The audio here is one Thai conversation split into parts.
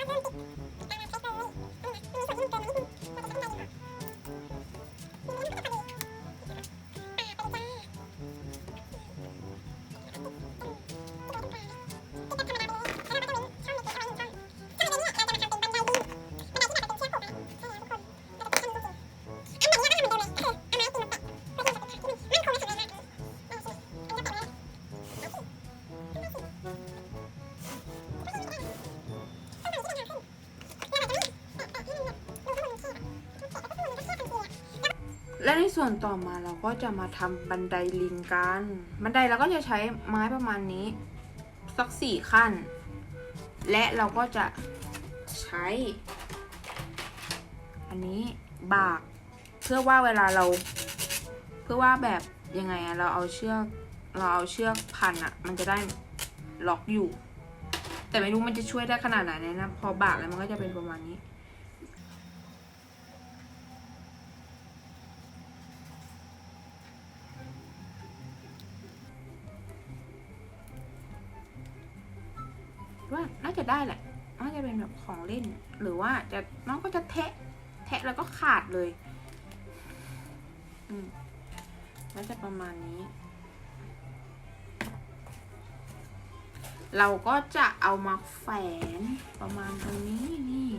Ben bulduk. Ben และในส่วนต่อมาเราก็จะมาทำบันไดลิงกัน บันไดเราก็จะใช้ไม้ประมาณนี้ สักสี่ขั้น และเราก็จะใช้ อันนี้บาก เพื่อว่าเวลาเรา เพื่อว่าแบบยังไงอะเราเอาเชือกเราเอาเชือกพันอะมันจะได้ล็อกอยู่ แต่ไม่รู้มันจะช่วยได้ขนาดไหนนะ พอบากแล้วมันก็จะเป็นประมาณนี้ ว่าน่าจะได้แหละน่าจะเป็นแบบของเล่น หรือว่าจะน้องก็จะแทะ แทะแล้วก็ขาดเลย อืมน่าจะประมาณนี้ เราก็จะเอามาแฝนประมาณตรงนี้นี่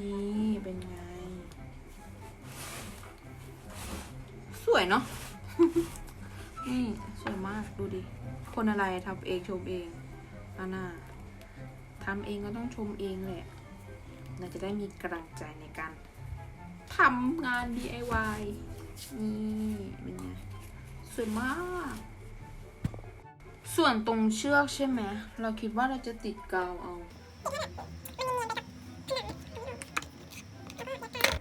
นี่เป็นไง สวยเนาะนี่สวยมากดูดิ คนอะไรทำเองชมเอง อาน่าทำเองก็ต้องชมเองแหละเราจะได้มีกำลังใจในการทำงาน DIY นี่เป็นไงสวยมาก ส่วนตรงเชือกใช่ไหม เราคิดว่าเราจะติดกาวเอา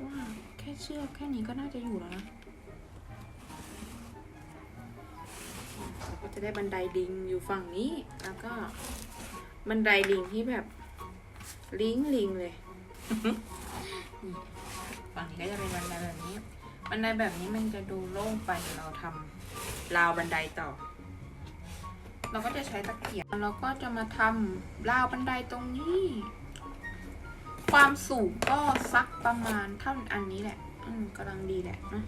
ว่าแค่เชือกแค่นี้ก็น่าจะอยู่แล้วนะ จะได้บันไดลิงอยู่ฝั่งนี้ แล้วก็ บันไดลิงที่แบบลิงลิงเลยฝั่งนี้ก็จะเป็นบันไดแบบนี้ บันไดแบบนี้มันจะดูโล่งไปเดี๋ยวเราทำราวบันไดต่อ เราก็จะใช้ตะเกียบเราก็จะมาทำราวบันไดตรงนี้ ความสูงก็สักประมาณเท่าอันนี้แหละ อืมกำลังดีแหละนะ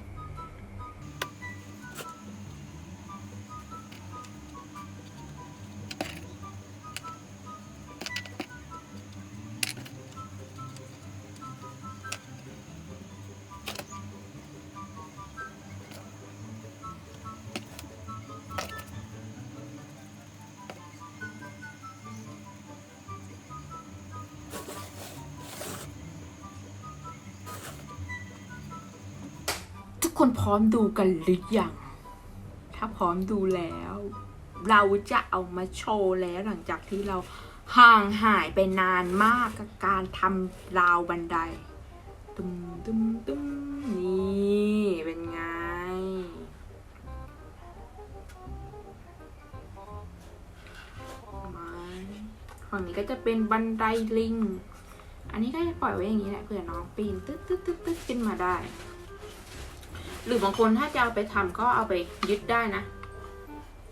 คนพร้อมดูกันหรือยัง ถ้าพร้อมดูแล้ว เราจะเอามาโชว์แล้วหลังจากที่เราห่างหายไปนานมากกับการทำราวบันได ตุ้มตุ้มตุ้มนี่เป็นไง ฝั่งนี้ก็จะเป็นบันไดลิง อันนี้ก็จะปล่อยไว้อย่างนี้แหละเผื่อน้องปีนตึ๊ดตึ๊ดตึ๊ดตึ๊ดขึ้นมาได้ หรือบางคนถ้าจะเอาไปทำก็เอาไปยึดได้นะ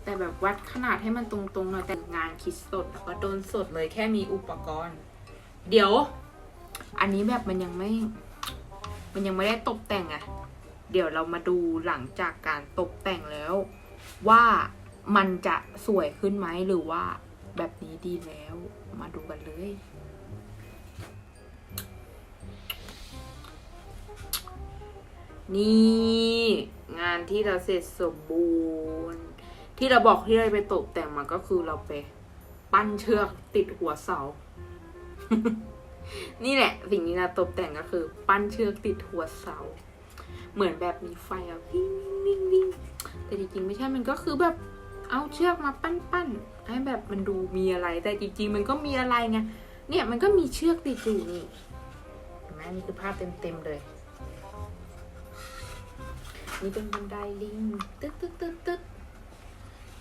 แต่แบบวัดขนาดให้มันตรงๆหน่อยแต่งานคิดสดแล้วก็โดนสดเลยแค่มีอุปกรณ์ เดี๋ยว อันนี้แบบมันยังไม่ มันยังไม่ได้ตกแต่งอะเดี๋ยวเรามาดูหลังจากการตกแต่งแล้ว ว่ามันจะสวยขึ้นไหมหรือว่าแบบนี้ดีแล้ว มาดูกันเลย นี่งานที่เราเสร็จสมบูรณ์ ที่เราบอกที่เราไปตกแต่งมาก็คือเราไป ปั้นเชือกติดหัวเสา นี่แหละ สิ่งที่เราตกแต่งก็คือ ปั้นเชือกติดหัวเสา เหมือนแบบมีไฟอะวิ่งวิ่งวิ่งแต่จริงๆไม่ใช่มันก็คือแบบเอาเชือกมาปั้นปั้นๆให้แบบมันดูมีอะไร แต่จริงๆ มันก็มีอะไรไงเนี่ยมันก็มีเชือกติดอยู่นี่เห็นไหมนี่คือภาพเต็มๆเลย นี่เป็นบันไดลิงตึ๊ดตึ๊ดตึ๊ดตึ๊ด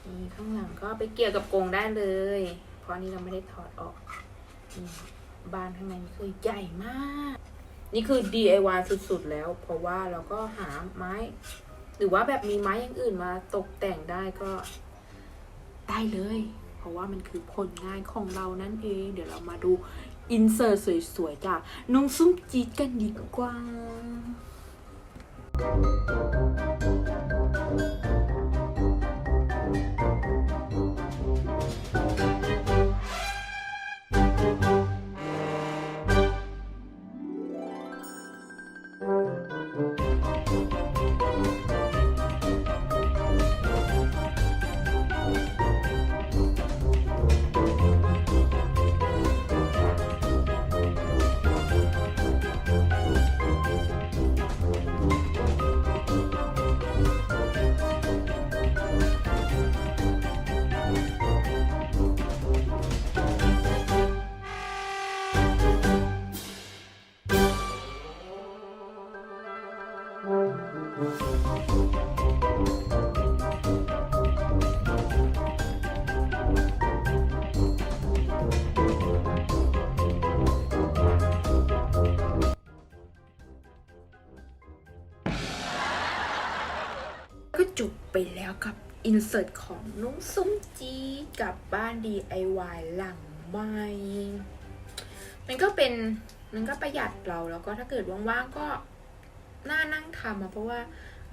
นี่ข้างหลังก็ไปเกี่ยวกับกรงได้เลย เพราะนนี้เราไม่ได้ถอดออกนี่บานข้างในนี่คือใหญ่มาก นี่คือ DIY สุดๆแล้ว เพราะว่าเราก็หาไม้ หรือว่าแบบมีไม้อย่างอื่นมาตกแต่งได้ก็ได้เลย เพราะว่ามันคือผลงานของเรานั่นเอง เดี๋ยวเรามาดูอินเสิร์ตสวยๆจากน้องซุ้มจีดกันดีกว่า ก็ จบไปแล้วกับอินเสิร์ตของน้องซุ้มจีกับบ้าน DIY หลังใหม่ มันก็เป็นมันก็ประหยัดเราแล้วก็ถ้าเกิดว่างๆก็น่านั่งทำอะเพราะว่า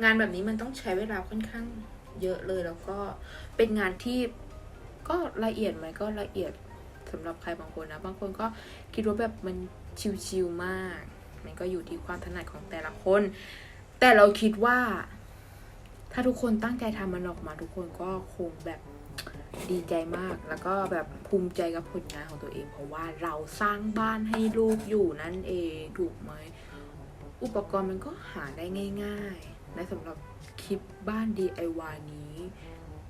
งานแบบนี้มันต้องใช้เวลาค่อนข้างเยอะเลยแล้วก็เป็นงานที่ก็ละเอียดไหมก็ละเอียดสำหรับใครบางคนนะบางคนก็คิดว่าแบบมันชิวๆมาก มันก็อยู่ที่ความถนัดของแต่ละคน แต่เราคิดว่า ถ้าทุกคนตั้งใจทำมันออกมา ทุกคนก็คงแบบดีใจมาก แล้วก็แบบภูมิใจกับผลงานของตัวเอง เพราะว่าเราสร้างบ้านให้ลูกอยู่นั่นเองถูกไหมอุปกรณ์มันก็หาได้ง่ายๆและสำหรับคลิปบ้าน DIY นี้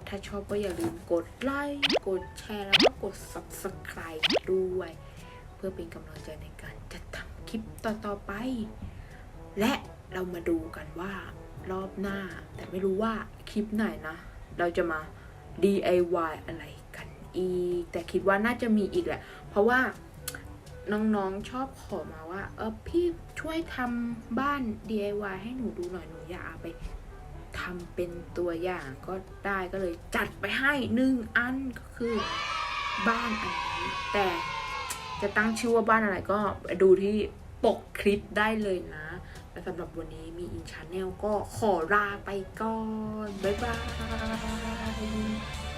ถ้าชอบก็อย่าลืมกดไลค์กดแชร์แล้วก็กด Subscribe ด้วย เพื่อเป็นกำลังใจในการจัดทำคลิปต่อๆไป และเรามาดูกันว่า รอบหน้า แต่ไม่รู้ว่าคลิปไหนนะ เราจะมา DIY อะไรกันอีก แต่คิดว่าน่าจะมีอีกแหละ เพราะว่าน้องๆชอบขอมาว่า เออพี่ช่วยทำบ้าน DIY ให้หนูดูหน่อยหนูอยากเอาไปทำเป็นตัวอย่างก็ได้ก็เลยจัดไปให้หนึ่งอันก็คือบ้านอันนี้แต่จะตั้งชื่อว่าบ้านอะไรก็ดูที่ปกคลิปได้เลยนะ และสำหรับวันนี้มีอินชาแนลก็ขอลาไปก่อน บ๊ายบาย